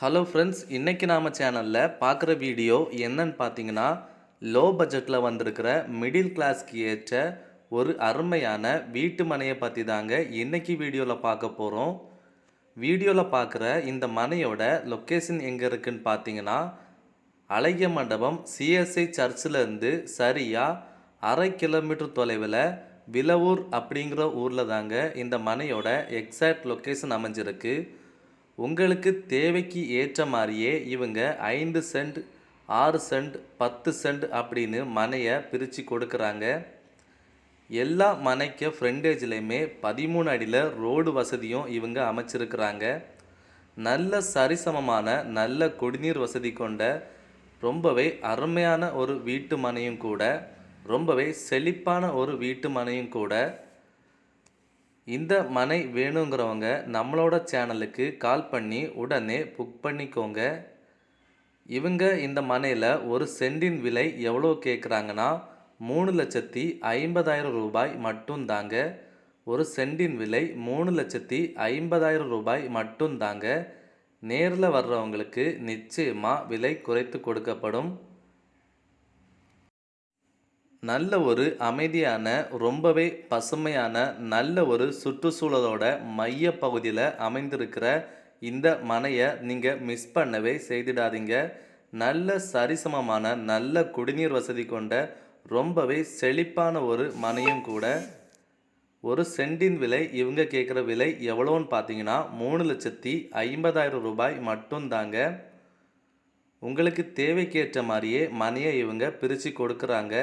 Hello friends இன்றைக்கி நாம் சேனலில் பார்க்குற வீடியோ என்னன்னு பார்த்தீங்கன்னா லோ பட்ஜெட்டில் வந்திருக்கிற மிடில் கிளாஸ்க்கு ஏற்ற ஒரு அருமையான வீட்டு மனையை பற்றி தாங்க இன்றைக்கி வீடியோவில் பார்க்க போகிறோம் வீடியோவில் பார்க்குற இந்த மனையோட லொக்கேஷன் எங்கே இருக்குன்னு பார்த்தீங்கன்னா அழகிய மண்டபம் சிஎஸ்ஐ சர்ச்சிலேருந்து சரியாக அரை கிலோமீட்டர் தொலைவில் விலவூர் அப்படிங்கிற ஊரில் தாங்க இந்த மனையோட எக்ஸாக்ட் லொக்கேஷன் அமைஞ்சிருக்கு. உங்களுக்கு தேவைக்கு ஏற்ற மாதிரியே இவங்க ஐந்து சென்ட் ஆறு சென்ட் பத்து சென்ட் அப்படின்னு மனையை பிரித்து கொடுக்குறாங்க. எல்லா மனைக்கு ஃப்ரெண்டேஜ்லேயுமே பதிமூணு அடியில் ரோடு வசதியும் இவங்க அமைச்சிருக்கிறாங்க. நல்ல சரிசமமான நல்ல குடிநீர் வசதி கொண்ட ரொம்பவே அருமையான ஒரு வீட்டு மனையும் கூட ரொம்பவே செழிப்பான ஒரு வீட்டு மனையும் கூட இந்த மனை வேணுங்கிறவங்க நம்மளோட சேனலுக்கு கால் பண்ணி உடனே புக் பண்ணிக்கோங்க. இவங்க இந்த மனையில் ஒரு சென்டின் விலை எவ்வளோ கேட்குறாங்கன்னா மூணு லட்சத்தி ஐம்பதாயிரம் ரூபாய் மட்டும்தாங்க ஒரு சென்டின் விலை மூணு லட்சத்தி ஐம்பதாயிரம் ரூபாய் மட்டும் தாங்க. நேரில் வர்றவங்களுக்கு நிச்சயமாக விலை குறைத்து கொடுக்கப்படும். நல்ல ஒரு அமைதியான ரொம்பவே பசுமையான நல்ல ஒரு சுற்றுச்சூழலோட மைய பகுதியில் அமைந்திருக்கிற இந்த மனையை நீங்கள் மிஸ் பண்ணவே செய்திடாதீங்க. நல்ல சரிசமமான நல்ல குடிநீர் வசதி கொண்ட ரொம்பவே செழிப்பான ஒரு மனையும் கூட. ஒரு சென்டின் விலை இவங்க கேட்குற விலை எவ்வளோன்னு பார்த்தீங்கன்னா மூணு லட்சத்தி ஐம்பதாயிரம் ரூபாய் மட்டும்தாங்க உங்களுக்கு தேவைக்கேற்ற மாதிரியே மனையை இவங்க பிரித்து கொடுக்குறாங்க.